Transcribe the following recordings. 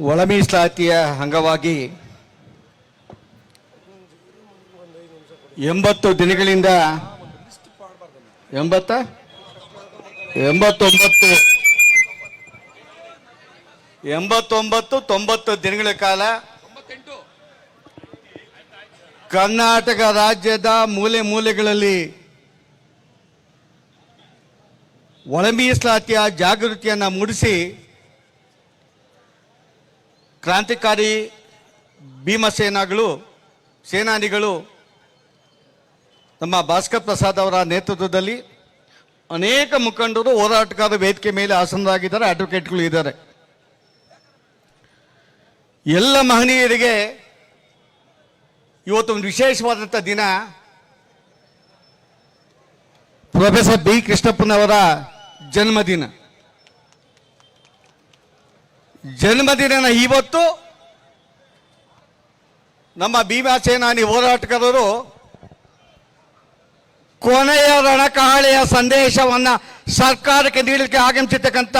ಒಳ ಮೀಸಲಾತಿಯ ಅಂಗವಾಗಿ ಎಂಬತ್ತು ದಿನಗಳಿಂದ ಎಂಬತ್ತ? ಎಂಬತ್ತೊಂಬತ್ತು. ಎಂಬತ್ತೊಂಬತ್ತು, ತೊಂಬತ್ತು ದಿನಗಳ ಕಾಲ ಕರ್ನಾಟಕ ರಾಜ್ಯದ ಮೂಲೆ ಮೂಲೆಗಳಲ್ಲಿ ಒಳ ಮೀಸಲಾತಿಯ ಜಾಗೃತಿಯನ್ನು ಮೂಡಿಸಿ ಕ್ರಾಂತಿಕಾರಿ ಭೀಮಸೇನಾಗಳು, ಸೇನಾನಿಗಳು ನಮ್ಮ ಭಾಸ್ಕರ್ ಪ್ರಸಾದ್ ಅವರ ನೇತೃತ್ವದಲ್ಲಿ ಅನೇಕ ಮುಖಂಡರು ಹೋರಾಟಗಾರ ವೇದಿಕೆ ಮೇಲೆ ಆಸನರಾಗಿದ್ದಾರೆ ಅಡ್ವೊಕೇಟ್ಗಳು ಇದ್ದಾರೆ. ಎಲ್ಲ ಮಹನೀಯರಿಗೆ ಇವತ್ತು ಒಂದು ವಿಶೇಷವಾದಂಥ ದಿನ. ಪ್ರೊಫೆಸರ್ ಬಿ ಕೃಷ್ಣಪ್ಪನವರ ಜನ್ಮದಿನ. ಜನ್ಮದಿನ ಇವತ್ತು ನಮ್ಮ ಭೀಮಾ ಸೇನಾನಿ ಹೋರಾಟಗಾರರು ಕೊನೆಯ ರಣಕಹಳೆಯ ಸಂದೇಶವನ್ನ ಸರ್ಕಾರಕ್ಕೆ ನೀಡಲಿಕ್ಕೆ ಆಗಮಿಸಿರ್ತಕ್ಕಂಥ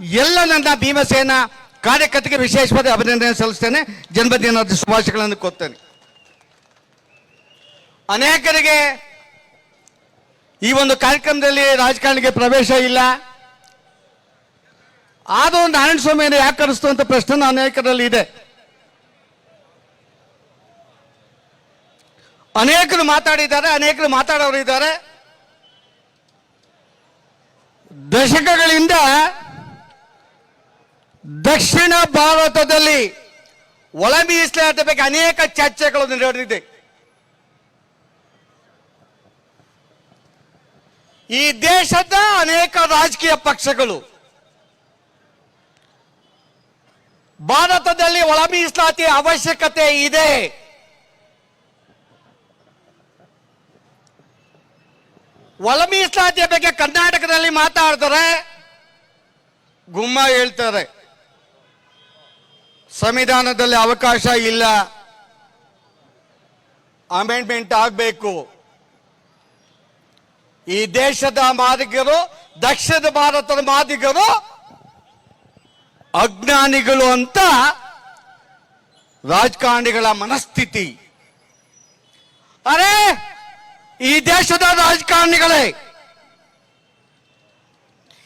ಎಲ್ಲ ನನ್ನ ಭೀಮಸೇನ ಕಾರ್ಯಕರ್ತರಿಗೆ ವಿಶೇಷವಾದ ಅಭಿನಂದನೆ ಸಲ್ಲಿಸ್ತೇನೆ. ಜನ್ಮದಿನದ ಶುಭಾಶಯಗಳನ್ನು ಕೊಡ್ತೇನೆ ಅನೇಕರಿಗೆ ಈ ಒಂದು ಕಾರ್ಯಕ್ರಮದಲ್ಲಿ ರಾಜಕಾರಣಿಗೆ ಪ್ರವೇಶ ಇಲ್ಲ. ಆದರೂ ನಾರಾಯಣ ಸ್ವಾಮಿಯನ್ನು ಯಾಕೆ ಕರೆಸ್ತು ಅಂತ ಪ್ರಶ್ನೆ ಅನೇಕರಲ್ಲಿ ಇದೆ. ಅನೇಕರು ಮಾತಾಡಿದ್ದಾರೆ, ಅನೇಕರು ಮಾತಾಡೋರು ಇದ್ದಾರೆ. ದಶಕಗಳಿಂದ ದಕ್ಷಿಣ ಭಾರತದಲ್ಲಿ ಒಳ ಮೀಸಲಾತಿ ಬಗ್ಗೆ ಅನೇಕ ಚರ್ಚೆಗಳು ನಡೆದಿದೆ. ಈ ದೇಶದ ಅನೇಕ ರಾಜಕೀಯ ಪಕ್ಷಗಳು ಭಾರತದಲ್ಲಿ ಒಳ ಮೀಸಲಾತಿ ಅವಶ್ಯಕತೆ ಇದೆ. ಒಳ ಮೀಸಲಾತಿಯ ಬಗ್ಗೆ ಕರ್ನಾಟಕದಲ್ಲಿ ಮಾತಾಡ್ತಾರೆ ಗುಮ್ಮ ಹೇಳ್ತಾರೆ. ಸಂವಿಧಾನದಲ್ಲಿ ಅವಕಾಶ ಇಲ್ಲ. ಅಮೆಂಡ್ಮೆಂಟ್ ಆಗಬೇಕು. ಈ ದೇಶದ ಮಾದಿಗರು, ದಕ್ಷಿಣ ಭಾರತದ ಮಾದಿಗರು ಅಜ್ಞಾನಿಗಳು ಅಂತ ರಾಜಕಾರಣಿಗಳ ಮನಸ್ಥಿತಿ. ಅರೆ, ಈ ದೇಶದ ರಾಜಕಾರಣಿಗಳೇ,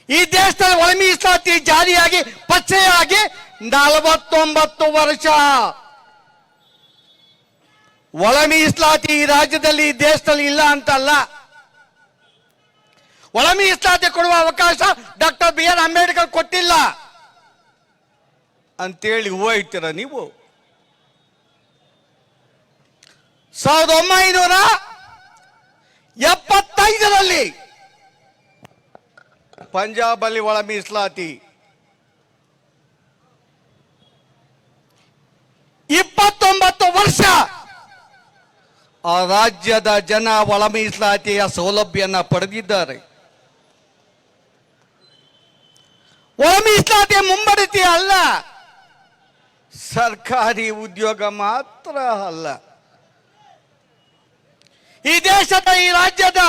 ಈ ದೇಶದಲ್ಲಿ ಒಳ ಮೀಸಲಾತಿ ಜಾರಿಯಾಗಿ ಪಚ್ಚೆಯಾಗಿ ನಲವತ್ತೊಂಬತ್ತು ವರ್ಷ. ಒಳ ಮೀಸಲಾತಿ ಈ ರಾಜ್ಯದಲ್ಲಿ ಈ ದೇಶದಲ್ಲಿ ಇಲ್ಲ ಅಂತಲ್ಲ. ಒಳ ಮೀಸಲಾತಿ ಕೊಡುವ ಅವಕಾಶ ಡಾಕ್ಟರ್ ಬಿ ಆರ್ ಅಂಬೇಡ್ಕರ್ ಕೊಟ್ಟಿಲ್ಲ. ಅಂತೇಳಿ ಹೂವು ನೀವು? ಸಾವಿರದ ಒಂಬೈನೂರ ಎಪ್ಪತ್ತೈದರಲ್ಲಿ ಪಂಜಾಬಲ್ಲಿ ಒಳ ಮೀಸಲಾತಿ. ಇಪ್ಪತ್ತೊಂಬತ್ತು ವರ್ಷ ಆ ರಾಜ್ಯದ ಜನ ಒಳ ಮೀಸಲಾತಿಯ ಸೌಲಭ್ಯನ ಪಡೆದಿದ್ದಾರೆ. ಒಳ ಮೀಸಲಾತಿಯ ಮುಂಬಡತಿ ಅಲ್ಲ. ಸರ್ಕಾರಿ ಉದ್ಯೋಗ ಮಾತ್ರ ಅಲ್ಲ. ಈ ದೇಶದ, ಈ ರಾಜ್ಯದ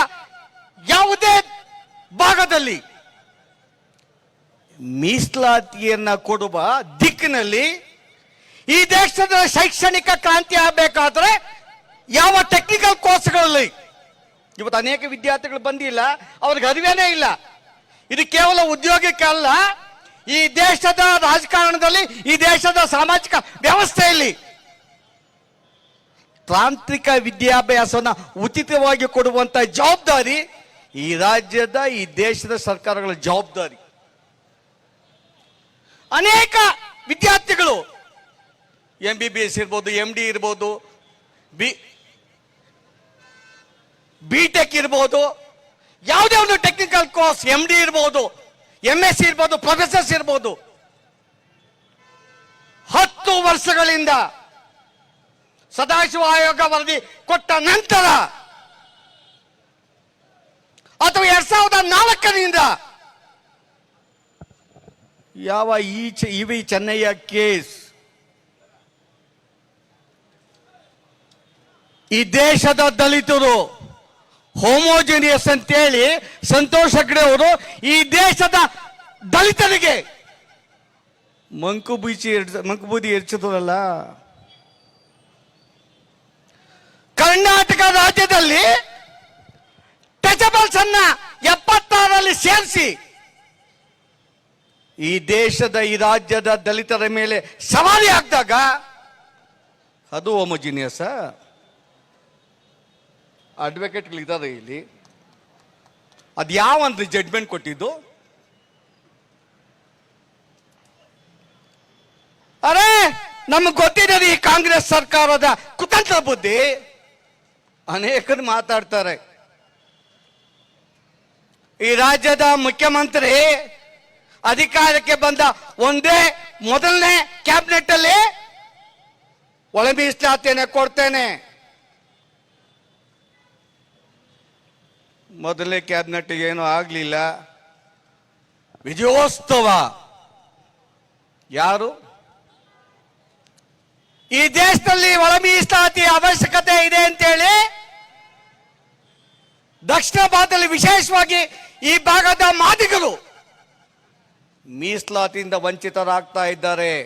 ಯಾವುದೇ ಭಾಗದಲ್ಲಿ ಮೀಸಲಾತಿಯನ್ನ ಕೊಡುವ ದಿಕ್ಕಿನಲ್ಲಿ ಈ ದೇಶದ ಶೈಕ್ಷಣಿಕ ಕ್ರಾಂತಿ ಆಗಬೇಕಾದ್ರೆ ಯಾವ ಟೆಕ್ನಿಕಲ್ ಕೋರ್ಸ್ಗಳಲ್ಲಿ ಇವತ್ತು ಅನೇಕ ವಿದ್ಯಾರ್ಥಿಗಳು ಬಂದಿಲ್ಲ, ಅವ್ರಿಗೆ ಅರಿವೇನೇ ಇಲ್ಲ. ಇದು ಕೇವಲ ಉದ್ಯೋಗಕ್ಕೆ ಅಲ್ಲ ಈ ದೇಶದ ರಾಜಕಾರಣದಲ್ಲಿ, ಈ ದೇಶದ ಸಾಮಾಜಿಕ ವ್ಯವಸ್ಥೆಯಲ್ಲಿ ತಾಂತ್ರಿಕ ವಿದ್ಯಾಭ್ಯಾಸವನ್ನು ಉಚಿತವಾಗಿ ಕೊಡುವಂತ ಜವಾಬ್ದಾರಿ ಈ ರಾಜ್ಯದ, ಈ ದೇಶದ ಸರ್ಕಾರಗಳ ಜವಾಬ್ದಾರಿ. ಅನೇಕ ವಿದ್ಯಾರ್ಥಿಗಳು ಎಂ ಬಿ ಬಿ ಎಸ್ ಇರ್ಬೋದು ಎಂ ಡಿ ಇರ್ಬೋದು, ಬಿ ಬಿ ಟೆಕ್ ಇರ್ಬೋದು, ಯಾವುದೇ ಒಂದು ಟೆಕ್ನಿಕಲ್ ಕೋರ್ಸ್ ಎಂ ಡಿ ಇರ್ಬೋದು ಎಂ ಎಸ್ ಇರ್ಬೋದು ಪ್ರೊಫೆಸರ್ಸ್ ಇರ್ಬೋದು. ಹತ್ತು ವರ್ಷಗಳಿಂದ ಸದಾಶಿವ ಆಯೋಗ ವರದಿ ಕೊಟ್ಟ ನಂತರ ಅಥವಾ ಎರಡ್ ಸಾವಿರದ ನಾಲ್ಕರಿಂದ ಯಾವ ಈ ಇವಿ ಚೆನ್ನಯ್ಯ ಕೇಸ್ ಈ ದೇಶದ ದಲಿತರು ಹೋಮೋಜಿನಿಯಸ್ ಅಂತೇಳಿ ಸಂತೋಷ್ ಹೆಗ್ಡೆ ಅವರು ಈ ದೇಶದ ದಲಿತರಿಗೆ ಮಂಕು ಬೀಚಿ ಎರ್ಚ ಮಂಕು ಬೂದಿ ಎರ್ಚಿದ್ರಲ್ಲ ಕರ್ನಾಟಕ ರಾಜ್ಯದಲ್ಲಿ ಟಚಬಲ್ಸ್ ಅನ್ನ ಎಪ್ಪತ್ತಾರಲ್ಲಿ ಸೇರಿಸಿ ಈ ದೇಶದ ಈ ರಾಜ್ಯದ ದಲಿತರ ಮೇಲೆ ಸವಾರಿ ಹಾಕಿದಾಗ ಅದು ಹೋಮೋಜಿನಿಯಸ್ ಅಡ್ವೊಕೇಟ್ಗಳಿದ್ದಾರೆ ಇಲ್ಲಿ. ಅದು ಒಂದು ಜಡ್ಮೆಂಟ್ ಕೊಟ್ಟಿದ್ದು? ಅರೆ, ನಮ್ಗೆ ಗೊತ್ತಿದೆ ಈ ಕಾಂಗ್ರೆಸ್ ಸರ್ಕಾರದ ಕುತಂತ್ರ ಬುದ್ಧಿ. ಅನೇಕರು ಮಾತಾಡ್ತಾರೆ. ಈ ರಾಜ್ಯದ ಮುಖ್ಯಮಂತ್ರಿ ಅಧಿಕಾರಕ್ಕೆ ಬಂದ ಒಂದೇ ಮೊದಲನೇ ಕ್ಯಾಬಿನೆಟ್ ಅಲ್ಲಿ ಒಳ ಕೊಡ್ತೇನೆ. ಮೊದಲನೇ ಕ್ಯಾಬಿನೆಟ್ಗೆ ಏನೂ ಆಗಲಿಲ್ಲ. ವಿಜಯೋತ್ಸವ. ಯಾರು? ಈ ದೇಶದಲ್ಲಿ ಒಳ ಮೀಸಲಾತಿ ಅವಶ್ಯಕತೆ ಇದೆ ಅಂತೇಳಿ ದಕ್ಷಿಣ ಭಾರತದಲ್ಲಿ ವಿಶೇಷವಾಗಿ ಈ ಭಾಗದ ಮಾದಿಗಳು ಮೀಸಲಾತಿಯಿಂದ ವಂಚಿತರಾಗ್ತಾ ಇದ್ದಾರೆ.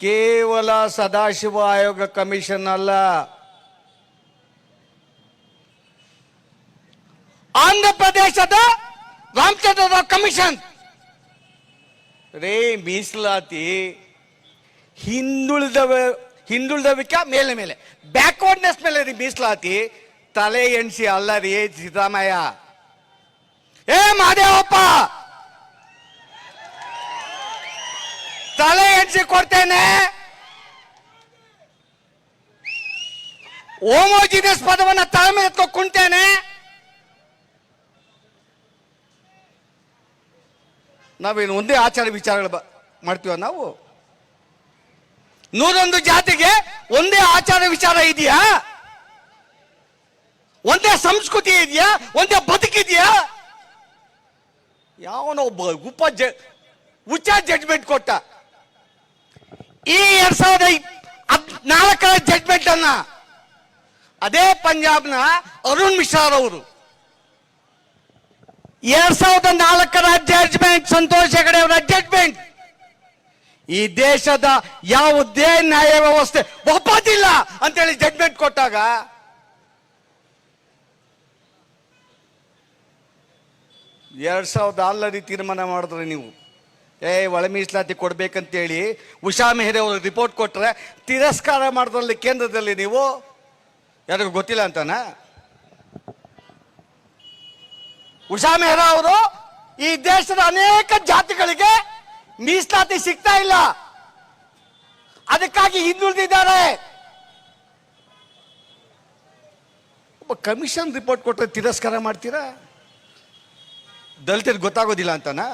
ಕೇವಲ ಸದಾಶಿವ ಆಯೋಗ ಕಮಿಷನ್ ಅಲ್ಲ. ಆಂಧ್ರ ಪ್ರದೇಶದ ರಾಮಚಂದ್ರ ಕಮಿಷನ್. ರೇ, ಮೀಸಲಾತಿ ಹಿಂದುಳಿದ ಹಿಂದುಳಿದವಿಕ ಮೇಲೆ ಮೇಲೆ. ಬ್ಯಾಕ್ವರ್ಡ್ನೆಸ್ ಮೇಲೆ ರೀ ಮೀಸಲಾತಿ. ತಲೆ ಎಣಿಸಿ ಅಲ್ಲ ರೀ ಸಿದ್ದರಾಮಯ್ಯ. ಏ, ಮಾದೇವಪ್ಪ! ತಲೆ ಎಣಿಸಿ ಕೊಡ್ತೇನೆ. ಓಮೋಜಿನಿಯಸ್ ಪದವನ್ನ ತಲೆ ಮೇಲೆ ಕುಂತೇನೆ. ನಾವೇನು ಒಂದೇ ಆಚಾರ ವಿಚಾರಗಳು ಬ- ಮಾಡ್ತೀವ ನಾವು? ನೂರೊಂದು ಜಾತಿಗೆ ಒಂದೇ ಆಚಾರ ವಿಚಾರ ಇದೆಯಾ? ಒಂದೇ ಸಂಸ್ಕೃತಿ ಇದೆಯಾ? ಒಂದೇ ಬದುಕಿದೆಯಾ ಯಾವನೋ ಒಬ್ಬ ಉಪ ಜ, ಉಚ್ಚ ಜಡ್ಜ್ಮೆಂಟ್ ಕೊಟ್ಟ. ಈ ಎರಡ್ ಸಾವಿರದ ನಾಲ್ಕರ ಜಡ್ಜ್ಮೆಂಟ್ ಅನ್ನ ಅದೇ ಪಂಜಾಬ್ನ ಅರುಣ್ ಮಿಶ್ರಾ ಅವರು ಎರಡ್ ಸಾವಿರದ ನಾಲ್ಕರ ಜಡ್ಜ್ಮೆಂಟ್ ಸಂತೋಷ್ ಹೆಗಡೆ ಅವರ ಜಡ್ಜ್ಮೆಂಟ್ ಈ ದೇಶದ ಯಾವುದೇ ನ್ಯಾಯ ವ್ಯವಸ್ಥೆ ಒಪ್ಪೋದಿಲ್ಲ ಅಂತೇಳಿ ಜಡ್ಜ್ಮೆಂಟ್ ಕೊಟ್ಟಾಗ ಎರಡ್ ಸಾವಿರದ ಆಲ್ರೆಡಿ ತೀರ್ಮಾನ ಮಾಡಿದ್ರೆ ನೀವು. ಏ, ಒಳ ಮೀಸಲಾತಿ ಕೊಡ್ಬೇಕಂತೇಳಿ ಉಷಾ ಮೆಹ್ರೆ ಅವರು ರಿಪೋರ್ಟ್ ಕೊಟ್ರೆ ತಿರಸ್ಕಾರ ಮಾಡಿದ್ರಲ್ಲಿ ಕೇಂದ್ರದಲ್ಲಿ ನೀವು? ಯಾರಿಗೂ ಗೊತ್ತಿಲ್ಲ ಅಂತನಾ? ಉಷಾ ಮೆಹ್ರಾ ಅವರು, ಈ ದೇಶದ ಅನೇಕ ಜಾತಿಗಳಿಗೆ ಮೀಸಲಾತಿ ಸಿಗ್ತಾ ಇಲ್ಲ. ಅದಕ್ಕಾಗಿ ಹಿಂದುಳಿದಿದ್ದಾರೆ. ಒಬ್ಬ ಕಮಿಷನ್ ರಿಪೋರ್ಟ್ ಕೊಟ್ಟರೆ ತಿರಸ್ಕಾರ ಮಾಡ್ತೀರಾ? ದಲಿತರಿಗೆ ಗೊತ್ತಾಗೋದಿಲ್ಲ ಅಂತನಾ?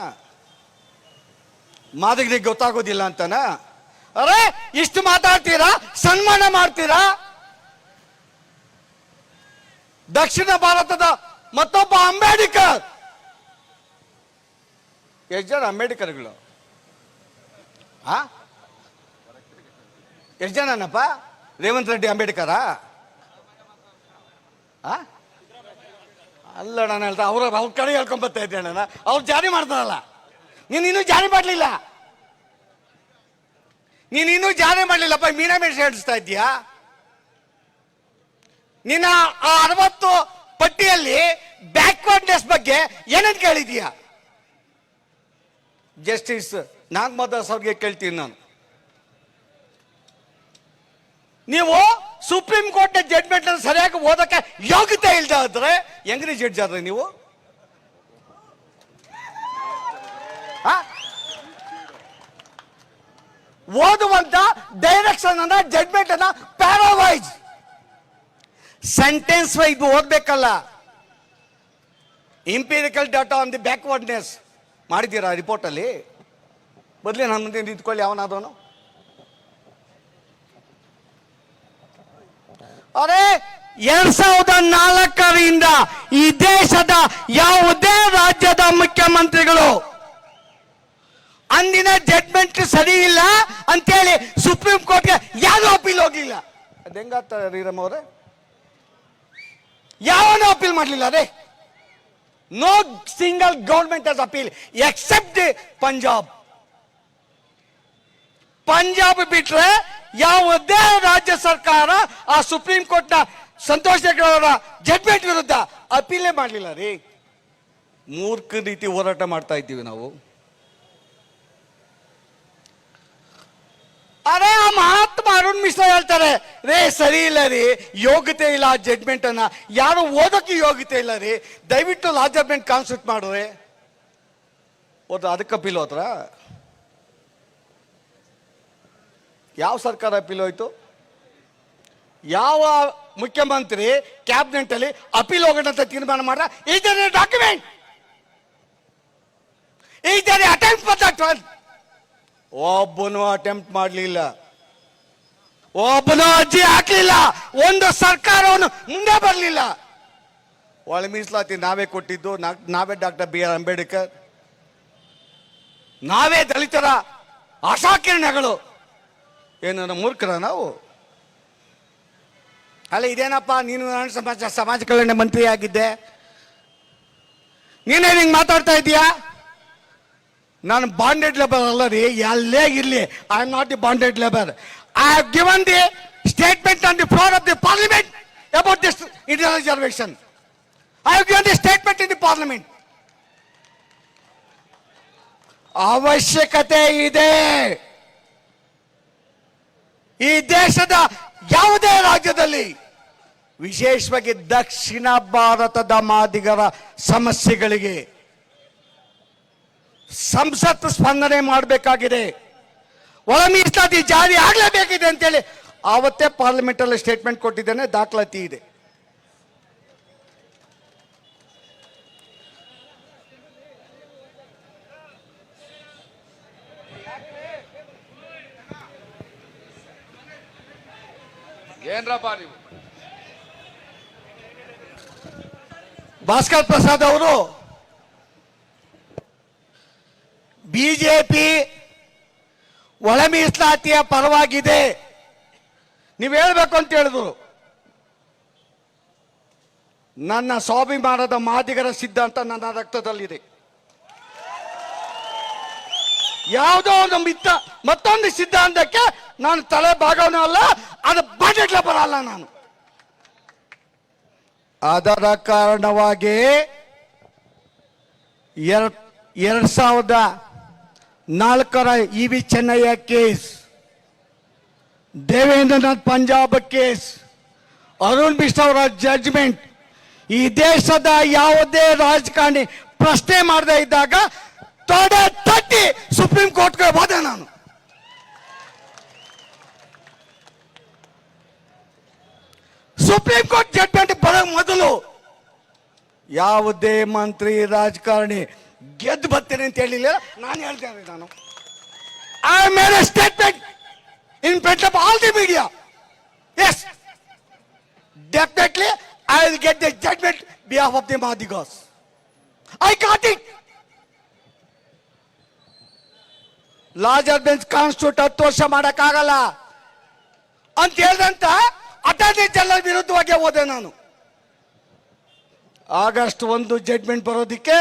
ಮಾದಗರಿಗೆ ಗೊತ್ತಾಗೋದಿಲ್ಲ ಅಂತನಾ? ಅರೆ, ಇಷ್ಟು ಮಾತಾಡ್ತೀರಾ? ಸನ್ಮಾನ ಮಾಡ್ತೀರಾ? ದಕ್ಷಿಣ ಭಾರತದ ಮತ್ತೊಬ್ಬ ಅಂಬೇಡ್ಕರ್. ಎಷ್ಟು ಜನ ಅಂಬೇಡ್ಕರ್ಗಳು? ಆ? ಎಷ್ಟು ಜನನಪ್ಪ? ರೇವಂತ್ ರೆಡ್ಡಿ ಅಂಬೇಡ್ಕರ? ಆ? ಅಲ್ಲ ನಾನು ಹೇಳ್ತಾ ಅವ್ರ ಅವ್ರ ಕಡೆ ಹೇಳ್ಕೊಂಬತ್ತಾ ಇದ್ದೆ ನಾನು. ಅವ್ರು ಜಾರಿ ಮಾಡ್ತಾರಲ್ಲ. ನೀನು ಇನ್ನೂ ಜಾರಿ ಮಾಡಲಿಲ್ಲ. ನೀನು ಇನ್ನೂ ಜಾರಿ ಮಾಡಲಿಲ್ಲಪ್ಪ, ಮೀನಾ ಮೇಷ ಹೇಳಿಸ್ತಾ ಇದ್ದೀಯಾ? ನಿನ್ನ ಆ ಅರವತ್ತು ಪಟ್ಟಿಯಲ್ಲಿ ಬ್ಯಾಕ್ವರ್ಡ್ನೆಸ್ ಬಗ್ಗೆ ಏನಂತ ಕೇಳಿದೀಯ ಜಸ್ಟಿಸ್ ನಾಗಮದಾಸ್ ಅವ್ರಿಗೆ ಕೇಳ್ತೀನಿ ನಾನು. ನೀವು ಸುಪ್ರೀಂ ಕೋರ್ಟ್ ಜಡ್ಮೆಂಟ್ ಸರಿಯಾಗಿ ಓದಕ್ಕೆ ಯೋಗ್ಯತೆ ಇಲ್ದಾದ್ರೆ ಹೆಂಗ್ರಿ ಜಡ್ಜ್ ಆದ್ರೆ ನೀವು? ಓದುವಂತ ಡೈರೆಕ್ಷನ್ ಅನ್ನ ಜಡ್ಮೆಂಟ್ ಅನ್ನ parawise sentence wise ಓದ್ಬೇಕಲ್ಲ. Empirical data on the backwardness ಮಾಡಿದ್ದೀರಾ ರಿಪೋರ್ಟಲ್ಲಿ ಬದಲಿ ನನ್ನ ಮುಂದೆ ನಿಂತ್ಕೊಳ್ಳಿ ಅವನಾದವನು ಅರೆ, ಎರಡ್ ಸಾವಿರದ ನಾಲ್ಕರಿಂದ ಈ ದೇಶದ ಯಾವುದೇ ರಾಜ್ಯದ ಮುಖ್ಯಮಂತ್ರಿಗಳು ಅಂದಿನ ಜಡ್ಮೆಂಟ್ ಸರಿ ಇಲ್ಲ ಅಂತೇಳಿ ಸುಪ್ರೀಂ ಕೋರ್ಟ್ಗೆ ಯಾರು ಅಪೀಲ್ ಹೋಗಿಲ್ಲ ಅದ್ ಹೆಂಗಾಗ್ತಾರೆ ರೀರಮ್ ಅವರೇ? ಯಾವನು ಅಪೀಲ್ ಮಾಡಲಿಲ್ಲ ಅದೇ. No single government has appeal except Punjab Punjab ಬಿಟ್ರೆ ಯಾವುದೇ ರಾಜ್ಯ ಸರ್ಕಾರ ಆ ಸುಪ್ರೀಂ ಕೋರ್ಟ್ನ ಸಂತೋಷ್ ಹೆಗ್ಡೆ ಅವರ ಜಡ್ಮೆಂಟ್ ವಿರುದ್ಧ ಅಪೀಲೇ ಮಾಡಲಿಲ್ಲ ರೀ. ಮೂರ್ಖ ರೀತಿ ಹೋರಾಟ ಮಾಡ್ತಾ ಇದ್ದೀವಿ ನಾವು. ಅರೆ, ಆ ಮಹಾತ್ಮ ಅರುಣ್ ಮಿಶ್ರಾ ಹೇಳ್ತಾರೆ, ರೇ, ಸರಿ ಇಲ್ಲ ರೀ, ಯೋಗ್ಯತೆ ಇಲ್ಲ ಆ ಜಡ್ಮೆಂಟ್ ಅನ್ನ. ಯಾರು ಓದಕ್ಕೆ ಯೋಗ್ಯತೆ ಇಲ್ಲ ರೀ, ದಯವಿಟ್ಟು ಲಾ ಜಡ್ಮೆಂಟ್ ಕಾನ್ಸ್ಟಿಟ್ಯೂಟ್ ಮಾಡ್ರಿ ಓದ ಅದಕ್ಕೆ ಅಪೀಲ್ ಹೋದ್ರ? ಯಾವ ಸರ್ಕಾರ ಅಪೀಲ್ ಹೋಯ್ತು? ಯಾವ ಮುಖ್ಯಮಂತ್ರಿ ಕ್ಯಾಬಿನೆಟ್ ಅಲ್ಲಿ ಅಪೀಲ್ ಹೋಗೋಣ ಅಂತ ತೀರ್ಮಾನ ಮಾಡ ಜನ ಡಾಕ್ಯುಮೆಂಟ್ ಈ ಅಟೆಂಪ್ಟ್ ಫಾರ್ ಒಬ್ಬನು ಅಟೆಂಪ್ಟ್ ಮಾಡಲಿಲ್ಲ. ಒಬ್ಬನು ಅರ್ಜಿ ಹಾಕ್ಲಿಲ್ಲ. ಒಂದು ಸರ್ಕಾರವನ್ನು ಮುಂದೆ ಬರಲಿಲ್ಲ. ಒಳ ಮೀಸಲಾತಿ ನಾವೇ ಕೊಟ್ಟಿದ್ದು. ನಾವೇ ಡಾಕ್ಟರ್ ಬಿ ಆರ್ ಅಂಬೇಡ್ಕರ್. ನಾವೇ ದಲಿತರ ಆಶಾಕಿರಣಗಳು ಏನು ಮೂರ್ಖರ ನಾವು? ಅಲ್ಲ, ಇದೇನಪ್ಪ, ನೀನು ನಾನು ಸಮಾಜ ಸಮಾಜ ಕಲ್ಯಾಣ ಮಂತ್ರಿ ಆಗಿದ್ದೆ ನೀನೇನು ಹಿಂಗೆ ಮಾತಾಡ್ತಾ ಇದೀಯಾ? ನಾನು ಬಾಂಡೆಡ್ ಲೇಬರ್ ಅಲ್ಲ ರೀ ಎಲ್ಲೇ ಇರಲಿ I am not the bonded labour I have given the statement on the floor of the parliament about this Indian reservation I have given the statement in the parliament ಅವಶ್ಯಕತೆ ಇದೆ. ಈ ದೇಶದ ಯಾವುದೇ ರಾಜ್ಯದಲ್ಲಿ, ವಿಶೇಷವಾಗಿ ದಕ್ಷಿಣ ಭಾರತದ ಮಾದಿಗರ ಸಮಸ್ಯೆಗಳಿಗೆ ಸಂಸತ್ ಸ್ಪಂದನೆ ಮಾಡಬೇಕಾಗಿದೆ. ಒಳ ಮೀಸಲಾತಿ ಜಾರಿ ಆಗಲೇಬೇಕಿದೆ ಅಂತೇಳಿ ಆವತ್ತೇ ಪಾರ್ಲಿಮೆಂಟಲ್ಲಿ ಸ್ಟೇಟ್ಮೆಂಟ್ ಕೊಟ್ಟಿದ್ದೇನೆ ದಾಖಲಾತಿ ಇದೆ. ಏನ್ರಪ್ಪ ನೀವು? ಭಾಸ್ಕರ್ ಪ್ರಸಾದ್ ಅವರು ಬಿಜೆಪಿ ಒಳ ಮೀಸಲಾತಿಯ ಪರವಾಗಿದೆ. ನೀವು ಹೇಳ್ಬೇಕು ಅಂತ ಹೇಳಿದ್ರು. ನನ್ನ ಸ್ವಾಭಿಮಾನದ ಮಾದಿಗರ ಸಿದ್ಧಾಂತ ನನ್ನ ರಕ್ತದಲ್ಲಿದೆ. ಯಾವುದೋ ಒಂದು ಮಿತ್ತ, ಮತ್ತೊಂದು ಸಿದ್ಧಾಂತಕ್ಕೆ ನಾನು ತಲೆ ಭಾಗವೂ ಅಲ್ಲ, ಅದು ಬಜೆಟ್ಲ ಬರಲ್ಲ ನಾನು. ಅದರ ಕಾರಣವಾಗಿ ಎರಡ್ ಎರಡ್ ಸಾವಿರದ ನಾಲ್ಕರ E V Chennaiah case Devendranath Punjab case Arun Mishra ಅವರ ಜಡ್ಜ್ಮೆಂಟ್ ಈ ದೇಶದ ಯಾವುದೇ ರಾಜಕಾರಣಿ ಪ್ರಶ್ನೆ ಮಾಡದೇ ಇದ್ದಾಗ ತೊಡೆ ತಟ್ಟಿ ಸುಪ್ರೀಂ ಕೋರ್ಟ್ಗೆ ಹೋದೆ ನಾನು ಸುಪ್ರೀಂ ಕೋರ್ಟ್ ಜಡ್ಮೆಂಟ್ ಬರೋ ಮೊದಲು ಯಾವುದೇ ಮಂತ್ರಿ ರಾಜಕಾರಣಿ ಗೆದ್ದು ಬರ್ತೇನೆ ಅಂತ ಹೇಳಿಲ್ಲ. ನಾನು ಹೇಳ್ತೇನೆ ನಾನು. I made a statement in of all the media yes definitely I will get the judgment be of the Madigas I got it larger bench constitute ಹತ್ತು ವರ್ಷ ಮಾಡಕ್ಕಾಗಲ್ಲ. ಅಂತ ಹೇಳಿದಂತ ಅಟಾರ್ನಿ ಜನರಲ್ ವಿರುದ್ಧವಾಗಿ ಹೋದೆ ನಾನು. ಆಗಸ್ಟ್ ಒಂದು ಜಡ್ಮೆಂಟ್ ಬರೋದಿಕ್ಕೆ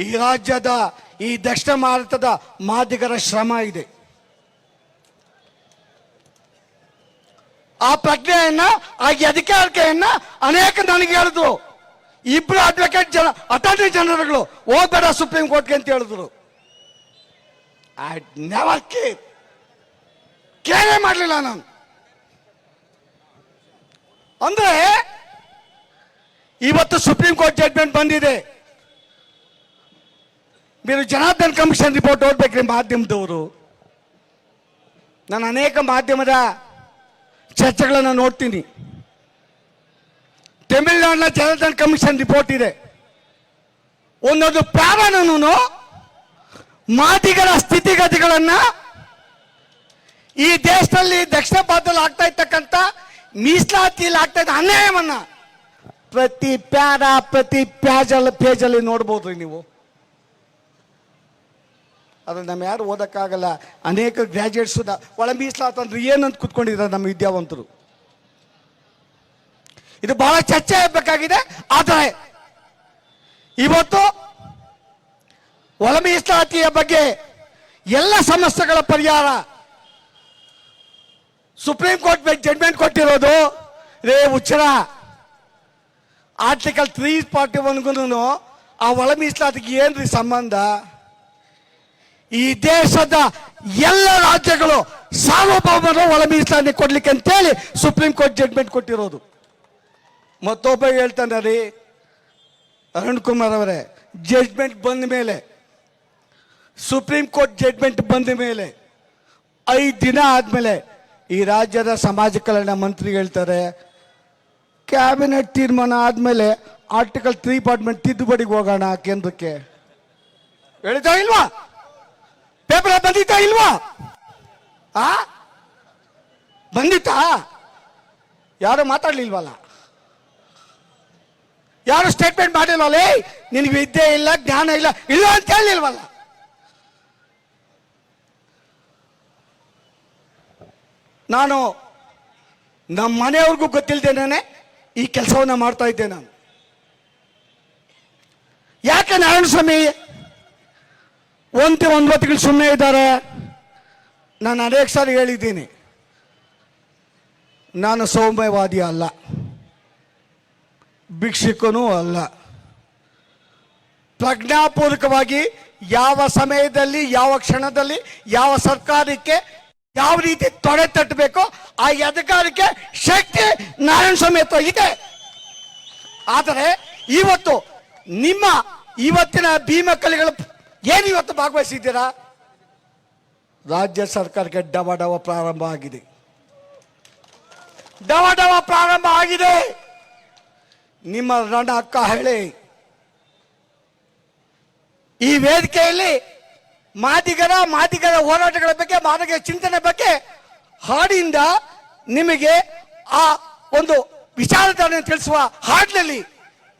ಈ ರಾಜ್ಯದ, ಈ ದಕ್ಷಿಣ ಭಾರತದ ಮಾದಿಗರ ಶ್ರಮ ಇದೆ. ಆ ಪ್ರಜ್ಞೆಯನ್ನ, ಆ ಅಧಿಕಾರಿಕೆಯನ್ನ ಅನೇಕ ನನಗೆ ಹೇಳಿದ್ರು. ಇಬ್ರು ಅಡ್ವೊಕೇಟ್ ಜನ ಅಟಾರ್ನಿ ಜನರಲ್ಗಳು ಹೋಗ್ಬೇಡ ಸುಪ್ರೀಂ ಕೋರ್ಟ್ಗೆ ಅಂತ ಹೇಳಿದ್ರು. ಐ ನೆವರ್ ಮಾಡಲಿಲ್ಲ ನಾನು. ಅಂದ್ರೆ, ಇವತ್ತು ಸುಪ್ರೀಂ ಕೋರ್ಟ್ ಜಡ್ಮೆಂಟ್ ಬಂದಿದೆ. మీరు ಜನಾರ್ದನ್ ಕಮಿಷನ್ ರಿಪೋರ್ಟ್ ಓದ್ಬೇಕ್ರಿ ಮಾಧ್ಯಮದವರು ನಾನು ಅನೇಕ ಮಾಧ್ಯಮದ ಚರ್ಚೆಗಳನ್ನು ನೋಡ್ತೀನಿ ತಮಿಳುನಾಡಿನ ಜನಾರ್ದನ್ ಕಮಿಷನ್ ರಿಪೋರ್ಟ್ ಇದೆ ಒಂದೊಂದು ಪ್ಯಾರನೂ ಮಾದಿಗರ ಸ್ಥಿತಿಗತಿಗಳನ್ನ ಈ ದೇಶದಲ್ಲಿ ದಕ್ಷಿಣ ಭಾರತದಲ್ಲಿ ಆಗ್ತಾ ಇರ್ತಕ್ಕಂಥ ಮೀಸಲಾತಿಯಲ್ಲಿ ಆಗ್ತಾ ಇದ್ದ ಅನ್ಯಾಯವನ್ನ ಪ್ರತಿ ಪ್ಯಾರ ಪ್ರತಿ ಪ್ಯಾಜಲ್ ಪೇಜಲ್ಲಿ ನೋಡ್ಬೋದ್ರಿ ನೀವು ಅದು ನಮ್ಮ ಯಾರು ಓದೋಕ್ಕಾಗಲ್ಲ. ಅನೇಕ ಗ್ರಾಜುಯೇಟ್ಸ್ ಒಳ ಮೀಸಲಾತಂದ್ರೆ ಏನಂತ ಕುತ್ಕೊಂಡಿದ್ದಾರೆ ನಮ್ಮ ವಿದ್ಯಾವಂತರು. ಇದು ಬಹಳ ಚರ್ಚೆ ಆಗಬೇಕಾಗಿದೆ, ಆದರೆ ಇವತ್ತು ಒಳ ಮೀಸಲಾತಿಯ ಬಗ್ಗೆ ಎಲ್ಲ ಸಮಸ್ಯೆಗಳ ಪರಿಹಾರ ಸುಪ್ರೀಂ ಕೋರ್ಟ್ ಜಡ್ಮೆಂಟ್ ಕೊಟ್ಟಿರೋದು ರೇ ಉಚ್ಚರ. ಆರ್ಟಿಕಲ್ ತ್ರೀ ಫಾರ್ಟಿ ಒನ್ಗೂ ಆ ಒಳ ಮೀಸಲಾತಿಗೆ ಏನ್ರಿ ಸಂಬಂಧ? ಈ ದೇಶದ ಎಲ್ಲ ರಾಜ್ಯಗಳು ಸಾರ್ವಭೌಮರು ಒಳ ಮೀಸಲಾತಿ ಕೊಡ್ಲಿಕ್ಕೆ ಅಂತೇಳಿ ಸುಪ್ರೀಂ ಕೋರ್ಟ್ ಜಡ್ಮೆಂಟ್ ಕೊಟ್ಟಿರೋದು. ಮತ್ತೊಬ್ಬ ಹೇಳ್ತಾನೆ ರೀ ಅರುಣ್ ಕುಮಾರ್ ಅವರೇ ಜಡ್ಮೆಂಟ್ ಬಂದ ಮೇಲೆ ಸುಪ್ರೀಂ ಕೋರ್ಟ್ ಜಡ್ಮೆಂಟ್ ಬಂದ ಮೇಲೆ, ಐದು ದಿನ ಆದಮೇಲೆ ಈ ರಾಜ್ಯದ ಸಮಾಜ ಕಲ್ಯಾಣ ಮಂತ್ರಿ ಹೇಳ್ತಾರೆ ಕ್ಯಾಬಿನೆಟ್ ತೀರ್ಮಾನ ಆದಮೇಲೆ ಆರ್ಟಿಕಲ್ ತ್ರೀ ಪಾರ್ಟ್ಮೆಂಟ್ ತಿದ್ದುಪಡಿಗೆ ಹೋಗೋಣ ಕೇಂದ್ರಕ್ಕೆ. ಹೇಳ್ತಾ ಇಲ್ವಾ? ಪೇಪರ್ ಬಂದಿತ್ತಾ ಇಲ್ವಾ? ಆ? ಬಂದಿತ್ತಾ? ಯಾರು ಮಾತಾಡ್ಲಿಲ್ವಲ್ಲ? ಯಾರು ಸ್ಟೇಟ್ಮೆಂಟ್ ಮಾಡಿಲ್ವಲ್ಲ ನಿನಗೆ ವಿದ್ಯೆ ಇಲ್ಲ, ಜ್ಞಾನ ಇಲ್ಲ ಇಲ್ಲ ಅಂತ ಹೇಳಿಲ್ವಲ್ಲ ನಾನು ನಮ್ಮ ಮನೆಯವ್ರಿಗೂ ಗೊತ್ತಿಲ್ದೇನೆ ಈ ಕೆಲಸವನ್ನ ಮಾಡ್ತಾ ಇದ್ದೆ ನಾನು. ಯಾಕೆ ನಾರಾಯಣ ಸ್ವಾಮಿ ಒಂದು ಒಂಬತ್ತು ಸುಮ್ಮನೆ ಇದ್ದಾರೆ. ನಾನು ಅನೇಕ ಸಾರಿ ಹೇಳಿದ್ದೀನಿ. ನಾನು ಸೌಮ್ಯವಾದಿ ಅಲ್ಲ. ಭಿಕ್ಷುಕನೂ ಅಲ್ಲ. ಪ್ರಜ್ಞಾಪೂರ್ವಕವಾಗಿ ಯಾವ ಸಮಯದಲ್ಲಿ, ಯಾವ ಕ್ಷಣದಲ್ಲಿ, ಯಾವ ಸರ್ಕಾರಕ್ಕೆ ಯಾವ ರೀತಿ ತೊಡೆ ತಟ್ಟಬೇಕೋ ಆ ಅಧಿಕಾರಕ್ಕೆ ಶಕ್ತಿ ನಾರಾಯಣ ಸ್ವಾಮಿ ಹತ್ರ ಇದೆ. ಆದರೆ ಇವತ್ತು ನಿಮ್ಮ ಇವತ್ತಿನ ಭೀಮ ಕಲೆಗಳು ಏನು ಇವತ್ತು ಭಾಗವಹಿಸಿದ್ದೀರಾ? ರಾಜ್ಯ ಸರ್ಕಾರಕ್ಕೆ ಡವ ಡವ ಪ್ರಾರಂಭ ಆಗಿದೆ. ಡವ ಡವ ಪ್ರಾರಂಭ ಆಗಿದೆ. ನಿಮ್ಮ ರಣ ಅಕ್ಕ ಹೇಳಿ ಈ ವೇದಿಕೆಯಲ್ಲಿ ಮಾದಿಗರ ಮಾದಿಗರ ಹೋರಾಟಗಳ ಬಗ್ಗೆ, ಮಾದಿಗರ ಚಿಂತನೆ ಬಗ್ಗೆ ಹಾಡಿಂದ ನಿಮಗೆ ಆ ಒಂದು ವಿಚಾರಧಾರೆ ತಿಳಿಸುವ ಹಾಡಿನಲ್ಲಿ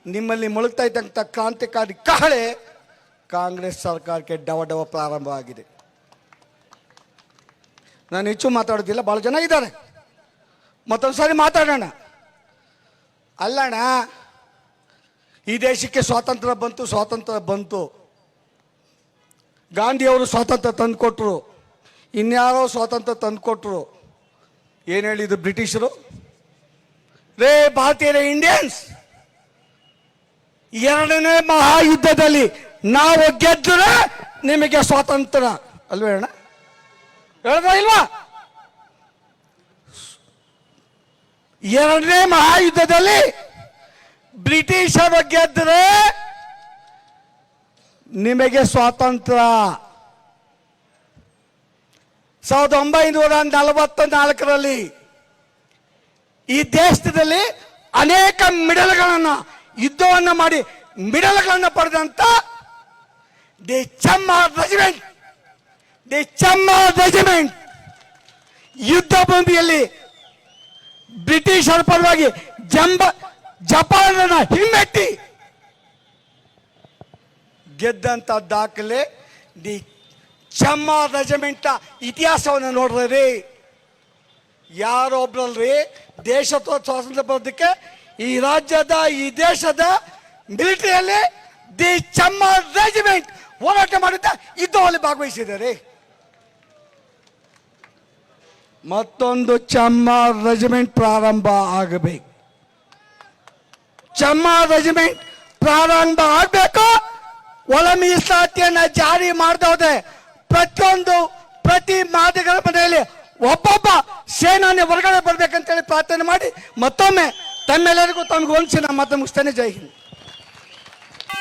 ನಿಮ್ಮಲ್ಲಿ ಮುಳುಗ್ತಾ ಇದ್ದಂಥ ಕ್ರಾಂತಿಕಾರಿ ಕಹಳೆ ಕಾಂಗ್ರೆಸ್ ಸರ್ಕಾರಕ್ಕೆ ಡವ ಡವ ಪ್ರಾರಂಭ ಆಗಿದೆ ನಾನು ಹೆಚ್ಚು ಮಾತಾಡೋದಿಲ್ಲ ಭಾಳ ಜನ ಇದ್ದಾರೆ. ಮತ್ತೊಂದು ಸಾರಿ ಮಾತಾಡೋಣ. ಅಲ್ಲಣ್ಣ, ಈ ದೇಶಕ್ಕೆ ಸ್ವಾತಂತ್ರ್ಯ ಬಂತು ಸ್ವಾತಂತ್ರ್ಯ ಬಂತು. ಗಾಂಧಿಯವರು ಸ್ವಾತಂತ್ರ್ಯ ತಂದುಕೊಟ್ರು. ಇನ್ಯಾರೋ ಸ್ವಾತಂತ್ರ್ಯ ತಂದುಕೊಟ್ರು. ಏನು ಹೇಳಿದ್ರು ಬ್ರಿಟಿಷರು? ರೇ, ಭಾರತೀಯರೇ, ಇಂಡಿಯನ್ಸ್! ಎರಡನೇ ಮಹಾಯುದ್ಧದಲ್ಲಿ ನಾವು ಗೆದ್ದರೆ ನಿಮಗೆ ಸ್ವಾತಂತ್ರ್ಯ. ಅಲ್ವೇ ಅಣ್ಣ? ಹೇಳ್ದ ಇಲ್ವಾ? ಎರಡನೇ ಮಹಾಯುದ್ಧದಲ್ಲಿ ಬ್ರಿಟಿಷರು ಗೆದ್ದರೆ ನಿಮಗೆ ಸ್ವಾತಂತ್ರ್ಯ. ಸಾವಿರದ ಒಂಬೈನೂರ ನಲವತ್ತ ನಾಲ್ಕರಲ್ಲಿ ಈ ದೇಶದಲ್ಲಿ ಅನೇಕ ಮಿಡಲ್ಗಳನ್ನು, ಯುದ್ಧವನ್ನು ಮಾಡಿ ಮಿಡಲ್ಗಳನ್ನು ಪಡೆದಂತ the Chamma regiment the Chamma regiment ಯುದ್ಧ ಭೂಮಿಯಲ್ಲಿ ಬ್ರಿಟಿಷರ ಪರವಾಗಿ ಜಂಬ, ಜಪಾನನ್ನ ಹಿಮ್ಮೆಟ್ಟಿ. ಗೆದ್ದಂತ ದಾಖಲೆ, ದಿ ಚಮ್ಮ ರೆಜಿಮೆಂಟ್ ಇತಿಹಾಸವನ್ನು ನೋಡ್ರಿ. ಯಾರೊಬ್ರಲ್ರಿ? ದೇಶ ಸ್ವಾತಂತ್ರ್ಯ ಬರೋದಕ್ಕೆ ಈ ರಾಜ್ಯದ, ಈ ದೇಶದ ಮಿಲಿಟರಿಯಲ್ಲಿ ದಿ ಚಮ್ಮ ರೆಜಿಮೆಂಟ್ ಹೋರಾಟ ಮಾಡುತ್ತಾ ಯುದ್ಧದಲ್ಲಿ ಭಾಗವಹಿಸಿದ್ದಾರೆ. ಮತ್ತೊಂದು ಚಮ್ಮ ರೆಜಿಮೆಂಟ್ ಪ್ರಾರಂಭ ಆಗಬೇಕು. ಚಮ್ಮ ರೆಜಿಮೆಂಟ್ ಪ್ರಾರಂಭ ಆಗಬೇಕು. ಒಳ ಮೀಸಲಾತಿಯನ್ನ ಜಾರಿ ಮಾಡ್ದೋದೆ ಪ್ರತಿಯೊಂದು ಪ್ರತಿ ಮಾದಿಗಳ ಮನೆಯಲ್ಲಿ ಒಬ್ಬೊಬ್ಬ ಸೇನಾನಿ ಹೊರಗಡೆ ಬರ್ಬೇಕಂತೇಳಿ ಪ್ರಾರ್ಥನೆ ಮಾಡಿ ಮತ್ತೊಮ್ಮೆ ತಮ್ಮೆಲ್ಲರಿಗೂ ತಮಗೆ ನಮ್ಮ ಮುಗಿಸ್ತಾನೆ. ಜೈ ಹಿಂದ್.